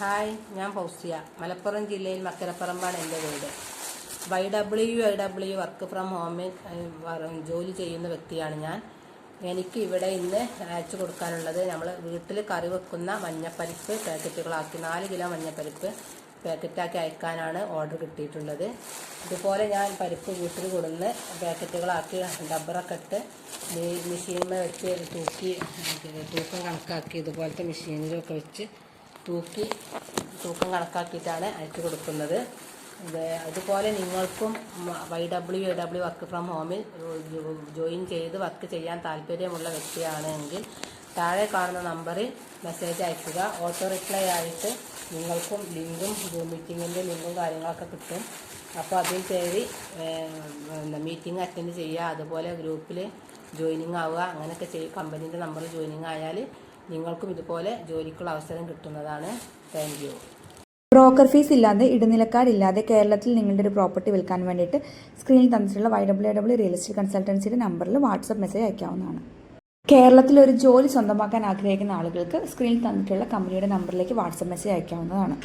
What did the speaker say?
Hi ഞാൻ ഫൗസിയ മലപ്പുറം ജില്ലയിൽ മക്കരപ്പറമ്പാണ് എന്റെ വീട്. Y W I W work from ഹോമിൽ ജോലി ചെയ്യുന്ന വ്യക്തിയാണ് ഞാൻ. എനിക്ക് ഇവിടെ ഇന്ന് അയച്ചു കൊടുക്കാനുള്ളത് നമ്മൾ വീട്ടിൽ കറി വെക്കുന്ന മഞ്ഞപ്പരിപ്പ് പാക്കറ്റുകളാക്കി നാല് കിലോ മഞ്ഞപ്പരിപ്പ് പാക്കറ്റാക്കി അയക്കാനാണ് ഓർഡർ കിട്ടിയിട്ടുള്ളത്. ഇതുപോലെ ഞാൻ പരിപ്പ് വീട്ടിൽ കൊടുന്ന് പാക്കറ്റുകളാക്കി ഡബ്ബറൊക്കെ ഇട്ട് മെഷീനിൽ വെച്ച് തൂക്കി തൂക്കം കണക്കാക്കി ഇതുപോലത്തെ മെഷീനിലൊക്കെ വെച്ച് തൂക്കി തൂക്കം കണക്കാക്കിയിട്ടാണ് അയച്ചു കൊടുക്കുന്നത്. അതുപോലെ നിങ്ങൾക്കും Y W A W work from ഹോമിൽ ജോയിൻ ചെയ്ത് വർക്ക് ചെയ്യാൻ താല്പര്യമുള്ള വ്യക്തിയാണെങ്കിൽ താഴെ കാണുന്ന നമ്പറിൽ മെസ്സേജ് അയക്കുക. ഓട്ടോ റിപ്ലൈ ആയിട്ട് നിങ്ങൾക്കും ലിങ്കും സൂം മീറ്റിങ്ങിന്റെ ലിങ്കും കാര്യങ്ങളൊക്കെ കിട്ടും. അപ്പോൾ അതിൽ കയറി മീറ്റിംഗ് അറ്റൻഡ് ചെയ്യുക. അതുപോലെ ഗ്രൂപ്പിൽ ജോയിനിങ് ആവുക. അങ്ങനെയൊക്കെ ചെയ്യും കമ്പനീന്റെ നമ്പറിൽ ജോയിനിങ് ആയാൽ നിങ്ങൾക്കും ഇതുപോലെ ജോലിക്കുള്ള അവസരം കിട്ടുന്നതാണ്. താങ്ക് യു ബ്രോക്കർ ഫീസ് ഇല്ലാതെ ഇടനിലക്കാരില്ലാതെ കേരളത്തിൽ നിങ്ങളുടെ ഒരു പ്രോപ്പർട്ടി വിൽക്കാൻ വേണ്ടിയിട്ട് സ്ക്രീനിൽ തന്നിട്ടുള്ള Y W W real estate കൺസൾട്ടൻസിയുടെ നമ്പറിൽ വാട്സപ്പ് മെസ്സേജ് അയക്കാവുന്നതാണ്. കേരളത്തിൽ ഒരു ജോലി സ്വന്തമാക്കാൻ ആഗ്രഹിക്കുന്ന ആളുകൾക്ക് സ്ക്രീനിൽ തന്നിട്ടുള്ള കമ്പനിയുടെ നമ്പറിലേക്ക് വാട്സപ്പ് മെസ്സേജ് അയക്കാവുന്നതാണ്.